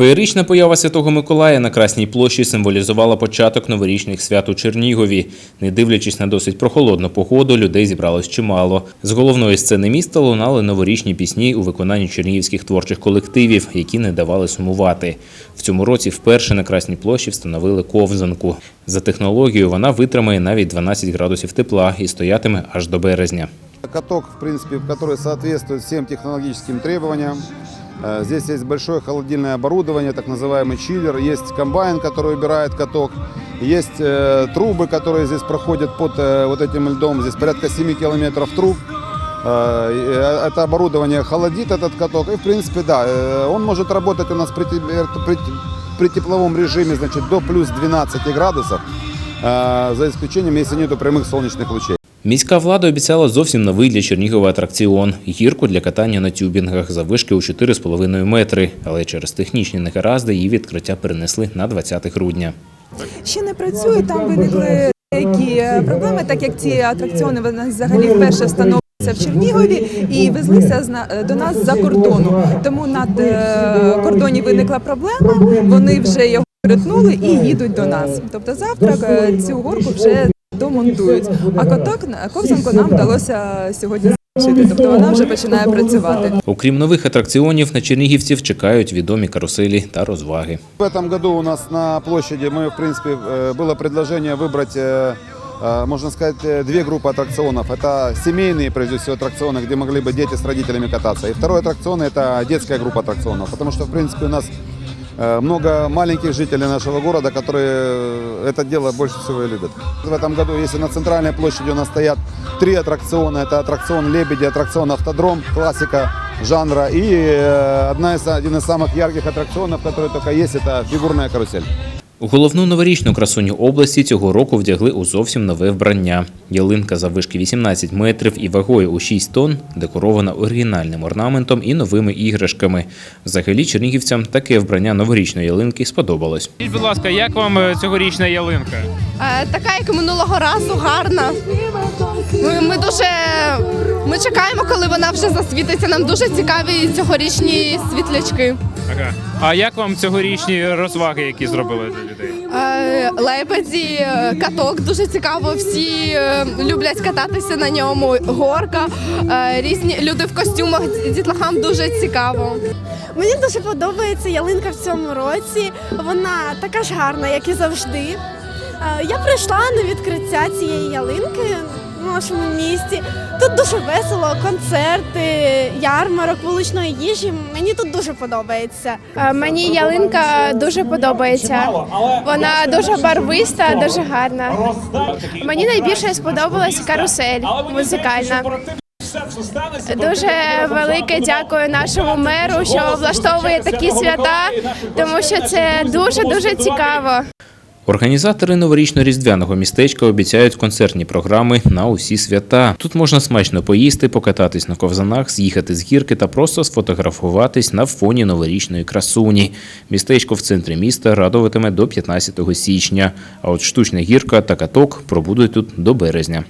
Феєрична поява Святого Миколая на Красній площі символізувала початок новорічних свят у Чернігові. Не дивлячись на досить прохолодну погоду, людей зібралось чимало. З головної сцени міста лунали новорічні пісні у виконанні чернігівських творчих колективів, які не давали сумувати. В цьому році вперше на Красній площі встановили ковзанку. За технологією вона витримає навіть 12 градусів тепла і стоятиме аж до березня. Каток, в принципе, который соответствует всем технологическим требованиям. Э, Здесь есть большое холодильное оборудование, так называемый чиллер. Есть комбайн, который убирает каток. Есть э, трубы, которые здесь проходят под э, вот этим льдом. Здесь порядка 7 километров труб. Э, э, Это оборудование холодит этот каток. И, в принципе, да, э, он может работать у нас при, те- при, при тепловом режиме значит, до плюс 12 градусов. э, За исключением, если нет прямых солнечных лучей. Міська влада обіцяла зовсім новий для Чернігова атракціон – гірку для катання на тюбінгах заввишки у 4,5 метри. Але через технічні негаразди її відкриття перенесли на 20 грудня. ще не працює. Там виникли деякі е, проблеми, так як ці атракціони вони взагалі вперше встановлюються в Чернігові і везлися до нас за кордону. Тому на е, кордоні виникла проблема. Вони вже його перетнули і їдуть до нас. Тобто завтра е, цю горку вже домонтують. А коток ковзанку нам вдалося сьогодні закінчити. Тобто вона вже починає працювати. Окрім нових атракціонів, на чернігівців чекають відомі каруселі та розваги. В этом году у нас на площади мы, в принципе, э, было предложение выбрать, э, э, можно сказать, э, две группы аттракционов. Это семейные, прежде всего, аттракционы, где могли бы дети с родителями кататься. И второй аттракцион – это детская группа аттракционов. Потому что, в принципе, у нас э, много маленьких жителей нашего города, которые э, это дело больше всего и любят. В этом году, если на центральной площади у нас стоят три аттракциона, это аттракцион «Лебеди», аттракцион «Автодром», классика жанра, и э, одна из, один из самых ярких аттракционов, который только есть, это фигурная карусель. Головну новорічну красуню області цього року вдягли у зовсім нове вбрання. Ялинка заввишки 18 метрів і вагою у 6 тонн, декорована оригінальним орнаментом і новими іграшками. Взагалі чернігівцям таке вбрання новорічної ялинки сподобалось. Скажіть, будь ласка, як вам е, цьогорічна ялинка? Е, така, як минулого разу, гарна. Ми, дуже ми чекаємо, коли вона вже засвітиться. Нам дуже цікаві цьогорічні світлячки. Ага. А як вам цьогорічні розваги, які зробили для людей? Е, лебеді, е, каток дуже цікаво. Всі е, люблять кататися на ньому. Горка, різні люди в костюмах. Дітлахам дуже цікаво. Мені дуже подобається ялинка в цьому році. Вона така ж гарна, як і завжди. Я прийшла на відкриття цієї ялинки в нашому місті. Тут дуже весело, концерти, ярмарок, вуличної їжі. Мені тут дуже подобається. Е, Мені ялинка дуже подобається. Вона дуже барвиста, дуже гарна. Мені найбільше сподобалась карусель музикальна. Дуже велике дякую нашому меру, що влаштовує такі свята, тому що це дуже дуже цікаво. Організатори новорічно-різдвяного містечка обіцяють концертні програми на усі свята. Тут можна смачно поїсти, покататись на ковзанах, з'їхати з гірки та просто сфотографуватись на фоні новорічної красуні. Містечко в центрі міста радуватиме до 15 січня. А от штучна гірка та каток пробудуть тут до березня.